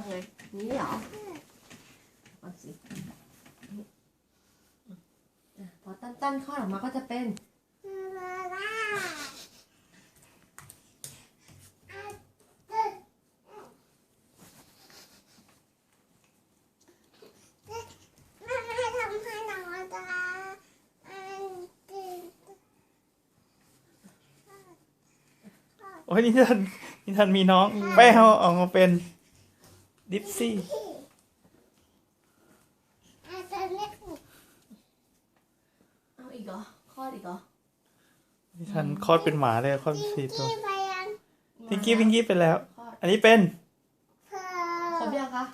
ำไง นี้เหรอเอาสิอะพอตั้นๆคลอดออกมาก็จะเป็นโอ้ยนี่ทันนี่ทันมีน้องแป้วออกมาเป็น ดิฟซี่เอาอีกเหรอคลอดอีกเหรอนี่ทันคลอดเป็นหมาเลยคลอดสี่ตัวพิงกี้พิงกี้ไปแล้ว คลอดอันนี้เป็นครบยังคะ